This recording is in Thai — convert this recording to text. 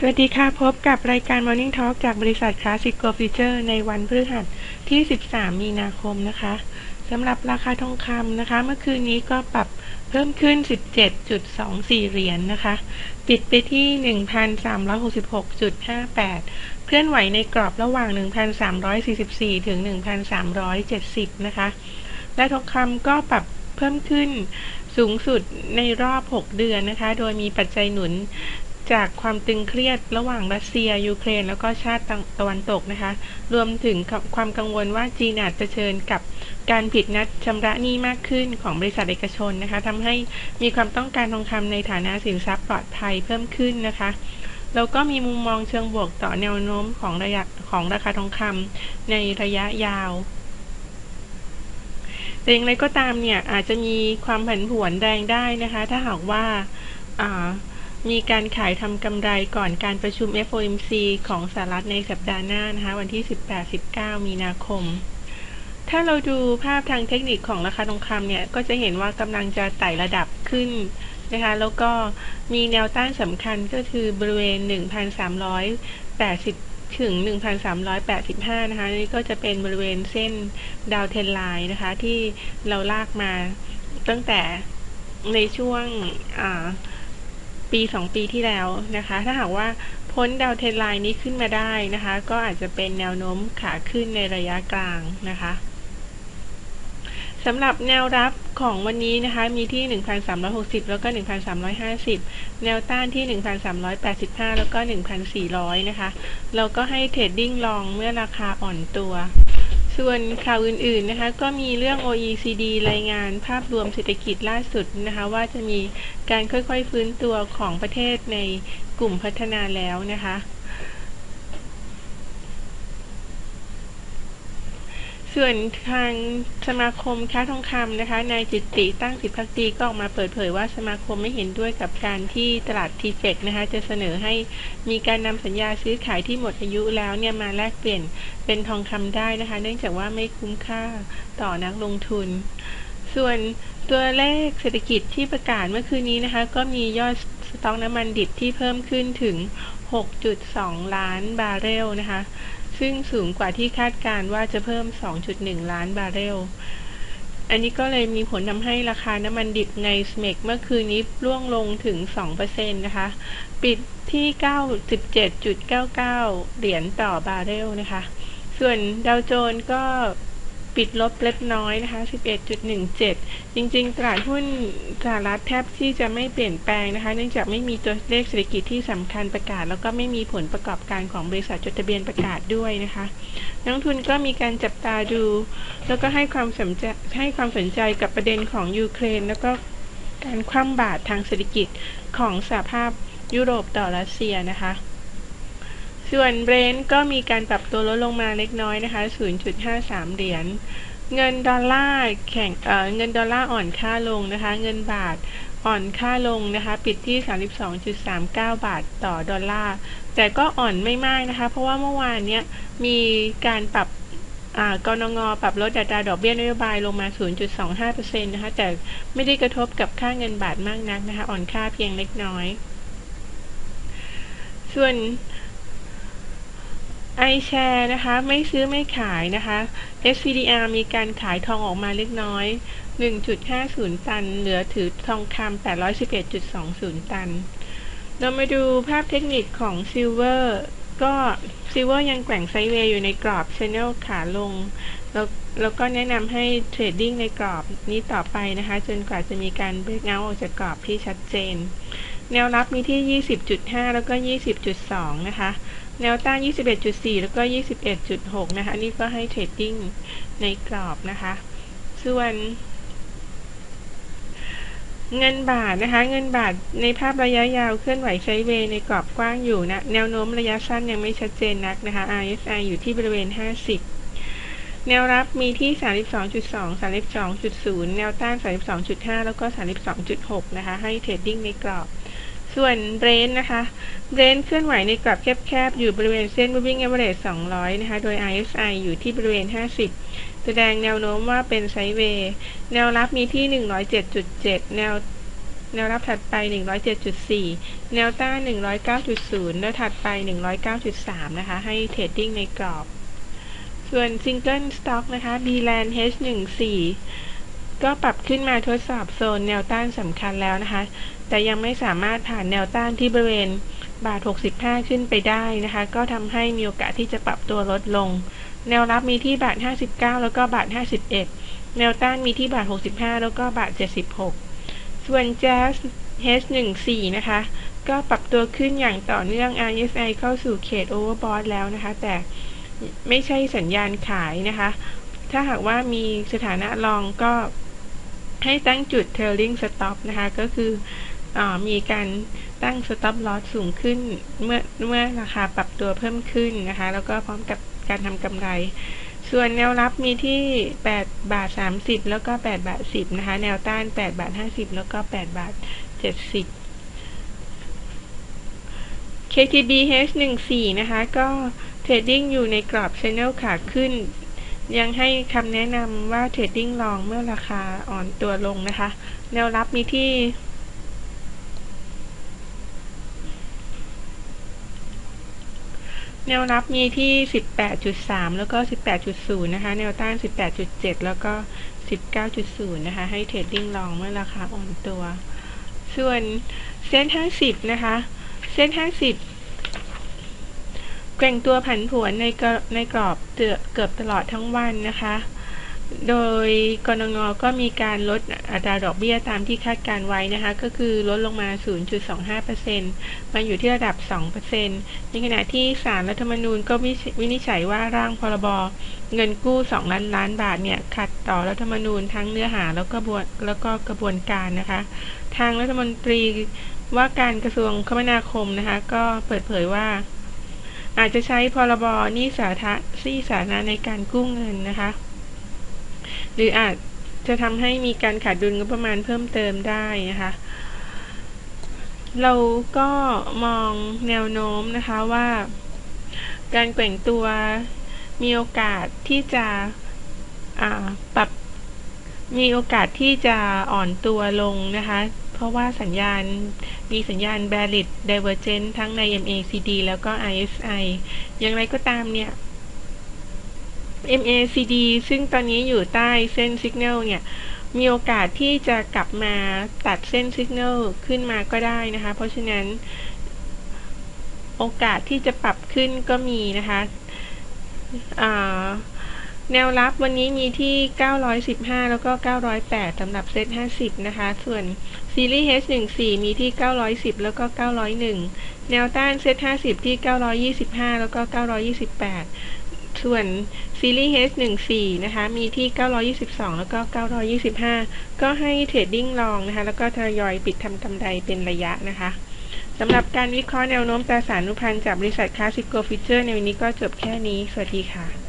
สวัสดีค่ะ พบกับรายการ Morning Talk จากบริษัท Classic Go Future ในวันพฤหัสที่ 13 มีนาคมนะคะสำหรับราคาทองคำนะคะ เมื่อคืนนี้ก็ปรับเพิ่มขึ้น 17.24 เหรียญนนะคะ ปิดไปที่ 1,366.58 เคลื่อนไหวในกรอบระหว่าง 1,344 ถึง 1,370 นะคะ และทองคำก็ปรับเพิ่มขึ้นสูงสุดในรอบ 6 เดือนนะคะ โดยมีปัจจัยหนุน จากความตึงเครียดระหว่างรัสเซีย ยูเครน แล้วก็ชาติตะวันตกนะคะ รวมถึงความกังวลว่าจีนอาจจะเชิญกับการผิดนัดชำระหนี้มากขึ้นของบริษัทเอกชนนะคะทำให้มีความต้องการทองคำในฐานะสินทรัพย์ปลอดภัยเพิ่มขึ้นนะคะแล้วก็มีมุมมองเชิงบวกต่อแนวโน้มของระยะของราคาทองคำในระยะยาวแต่อย่างไรก็ตามเนี่ยอาจจะมีความผันผวนแรงได้นะคะ ถ้าหากว่า มีการขายทำกำไรก่อนการประชุม FOMC ของสหรัฐในสัปดาห์หน้านะคะ วันที่ 18-19 มีนาคม ถ้าเราดูภาพทางเทคนิคของราคาทองคำเนี่ย ก็จะเห็นว่ากำลังจะไต่ระดับขึ้นนะคะ แล้วก็มีแนวต้านสำคัญก็คือบริเวณ 1,380ถึง 1,385 นะคะ นี่ก็จะเป็นบริเวณเส้นดาวเทนไลน์นะคะ ที่เราลากมาตั้งแต่ในช่วง ปี2ปีที่แล้วนะคะ ถ้าหากว่าพ้นดาวเทนไลน์นี้ขึ้นมาได้นะคะ ก็อาจจะเป็นแนวโน้มขาขึ้นในระยะกลางนะคะสำหรับแนวรับของวันนี้นะคะ มีที่ 1,360 แล้วก็ 1,350 แนวต้านที่ 1,385 แล้วก็ 1,400 นะคะ เราก็ให้เทรดดิ้งลองเมื่อราคาอ่อนตัว ส่วนข่าวอื่นๆนะคะก็มีเรื่อง OECD รายงานภาพรวมเศรษฐกิจล่าสุดนะคะว่าจะมีการค่อยๆฟื้นตัวของประเทศในกลุ่มพัฒนาแล้วนะคะ ส่วนทางสมาคมค้าทองคำนะคะนายจิตติตั้งสิทธิพักดีก็ออกมาเปิดเผยว่าสมาคมไม่เห็นด้วยกับการที่ตลาดทีเฟกนะคะจะเสนอให้มีการนำสัญญาซื้อขายที่หมดอายุแล้วเนี่ยมาแลกเปลี่ยนเป็นทองคำได้นะคะ เนื่องจากว่าไม่คุ้มค่าต่อนักลงทุน ส่วนตัวเลขเศรษฐกิจที่ประกาศเมื่อคืนนี้นะคะ ก็มียอดสต็อกน้ำมันดิบที่เพิ่มขึ้นถึง 6.2 ล้านบาร์เรลนะคะ ซึ่งสูงกว่าที่คาดการว่าจะเพิ่ม 2.1 ล้านบาร์เรล อันนี้ก็เลยมีผลทำให้ราคาน้ำมันดิบในสเมกเมื่อคืนนี้ร่วงลงถึง 2%นะคะ ปิดที่ 97.99 เหรียญต่อบาร์เรลนะคะ ส่วนดาวโจนส์ก็ ปิดลบเล็กน้อยนะคะ 11.17 จริงๆ ตลาดหุ้นสหรัฐแทบที่จะไม่เปลี่ยนแปลงนะคะ เนื่องจากไม่มีตัวเลขเศรษฐกิจที่สำคัญประกาศ แล้วก็ไม่มีผลประกอบการของบริษัทจดทะเบียนประกาศด้วยนะคะ นักทุนก็มีการจับตาดู แล้วก็ให้ความสนใจให้ความสนใจกับประเด็นของยูเครน แล้วก็การคว่ำบาตรทางเศรษฐกิจของสหภาพยุโรปต่อรัสเซียนะคะ ส่วนเบรนท์ก็มีการปรับตัวลดลงมาเล็กน้อยนะคะ 0.53 เหรียญ เงินดอลลาร์แข่งเเงินดอลลาร์อ่อนค่าลงนะคะ เงินบาทอ่อนค่าลงนะคะ ปิดที่ 32.39 บาทต่อดอลลาร์ แต่ก็อ่อนไม่มากนะคะ เพราะว่าเมื่อวานเนี้ยมีการปรับกนงปรับลดอัตราดอกเบี้ยนโยบายลงมา 0.25%นะคะ แต่ไม่ได้กระทบกับค่าเงินบาทมากนักนะคะ อ่อนค่าเพียงเล็กน้อย ส่วน ไอแชร์นะคะ ไม่ซื้อไม่ขายนะคะ SPDR มีการขายทองออกมาเล็กน้อย 1.50 ตัน เหลือถือทองคำ811.20 ตัน เรามาดูภาพเทคนิคของซิลเวอร์ก็ซิลเวอร์ยังแกว่งไซด์เวย์อยู่ในกรอบชนเนลขาลง แล้วแล้วก็แนะนำให้เทรดดิ้งในกรอบนี้ต่อไปนะคะ จนกว่าจะมีการเบรกเอาออกจากกรอบที่ชัดเจน แนวรับมีที่ 20.5 แล้วก็ 20.2 นะคะ แนวต้าน 21.4 แล้วก็ 21.6 นะคะ นี่ก็ให้เทรดดิ้งในกรอบนะคะ ส่วน เงินบาทนะคะ เงินบาทในภาพระยะยาวเคลื่อนไหวไซเวย์ในกรอบกว้างอยู่นะ แนวโน้มระยะสั้นยังไม่ชัดเจนนักนะคะ RSI อยู่ที่บริเวณ 50แนวรับมีที่ 32.2 32.0 แนวต้าน 32.5 แล้วก็ 32.6 นะคะ ให้เทรดดิ้งในกรอบ ส่วนเบรนนะคะเบรนเคลื่อนไหวในกรอบแคบๆ อยู่บริเวณเส้น moving average 200 นะคะ โดย RSI อยู่ที่บริเวณ 50 แสดงแนวโน้มว่าเป็นไซด์เวย์แนวรับมีที่ 107.7 แนวแนวรับถัดไป 107.4 แนวต้าน 109.0 แล้วถัดไป 109.3 นะคะ ให้เทรดดิ้งในกรอบ ส่วน Single Stock นะคะ B-Land H14 ก็ปรับขึ้นมาทดสอบโซนแนวต้านสำคัญแล้วนะคะ แต่ยังไม่สามารถผ่านแนวต้านที่บริเวณบาท 65 ขึ้นไปได้นะคะ ก็ทำให้มีโอกาสที่จะปรับตัวลดลง แนวรับมีที่บาท 59 แล้วก็บาท 51 แนวต้านมีที่บาท 65 แล้วก็บาท 76 ส่วน Jazz H14 นะคะ ก็ปรับตัวขึ้นอย่างต่อเนื่อง RSI เข้าสู่เขต Overbought แล้วนะคะ แต่ไม่ใช่สัญญาณขายนะคะ ถ้าหากว่ามีสถานะลองก็ให้ตั้งจุด trailing stop นะคะ ก็คือ มีการตั้ง stop loss สูงขึ้นเมื่อเมื่อราคาปรับตัวเพิ่มขึ้นนะคะ แล้วก็พร้อมกับการทำกำไร ส่วนแนวรับมีที่ 8 บาท 30 แล้วก็ 8 บาท 10 นะคะ แนวต้าน 8 บาท 50 แล้วก็ 8 บาท 70 KTB H14 นะคะ ก็เทรดดิ้งอยู่ในกรอบ Channel ขาขึ้นยังให้คำแนะนำว่าเทรดดิ้งลองเมื่อราคาอ่อนตัวลงนะคะ แนวรับมีที่ แนวรับมีที่ 18.3 แล้วก็ 18.0 นะคะ แนวต้าน 18.7 แล้วก็ 19.0 นะคะ ให้เทรดดิ้งลองเมื่อราคาอ่อนตัว ส่วนเซ็น50 นะคะเซ็น50แกว่งตัวผันผวนในกในกรอบเกือบตลอดทั้งวันนะคะ โดยกรงงก็มีการลดอัตราดอกเบี้ยตามที่คาดการไว้นะคะ ก็คือลดลงมา 0.25%มันอยู่ที่ระดับ 2%ในขณะที่ศาลรัฐธรรมนูญก็วินิจฉัยว่าร่างพรบเงินกู้ 2 ล้านล้านบาทเนี่ยขัดต่อรัฐธรรมนูญทั้งเนื้อหาแล้วก็บวแล้วก็กระบวนการนะคะ ทางรัฐมนตรีว่าการกระทรวงคมนาคมนะคะ ก็เปิดเผยว่าอาจจะใช้พรบหนี้สาธารณสาธารณะในการกู้เงินนะคะ หรืออาจจะทำให้มีการขาดดุลงบประมาณเพิ่มเติมได้นะคะเราก็มองแนวโน้มนะคะว่า การแกว่งตัวมีโอกาสที่จะปรับมีโอกาสที่จะอ่อนตัวลงนะคะ เพราะว่าสัญญาณมีสัญญาณ Bearish Divergence ทั้งใน MACD แล้วก็ RSI อย่างไรก็ตามเนี่ย MACD ซึ่งตอนนี้อยู่ใต้เส้น Signal เนี่ย มีโอกาสที่จะกลับมาตัดเส้น Signal ขึ้นมาก็ได้นะคะ เพราะฉะนั้น โอกาสที่จะปรับขึ้นก็มีนะคะแนวรับวันนี้มีที่ 915 แล้วก็ 908สำหรับเซต50 นะคะ ส่วนซีรีส์ H14 มีที่ 910 แล้วก็ 901 แนวต้านเซต50 ที่ 925 แล้วก็ 928 ส่วนซีรีส์ H14 นะคะ มีที่ 922 แล้วก็ 925 ก็ให้เทรดดิ้งลองนะคะ แล้วก็ทยอยปิดทำกำไรเป็นระยะนะคะสำหรับการวิเคราะห์แนวโน้มตราสารนุพันธ์จากบริษัทคลาสสิโกฟิเจอร์ในวันนี้ก็จบแค่นี้ สวัสดีค่ะ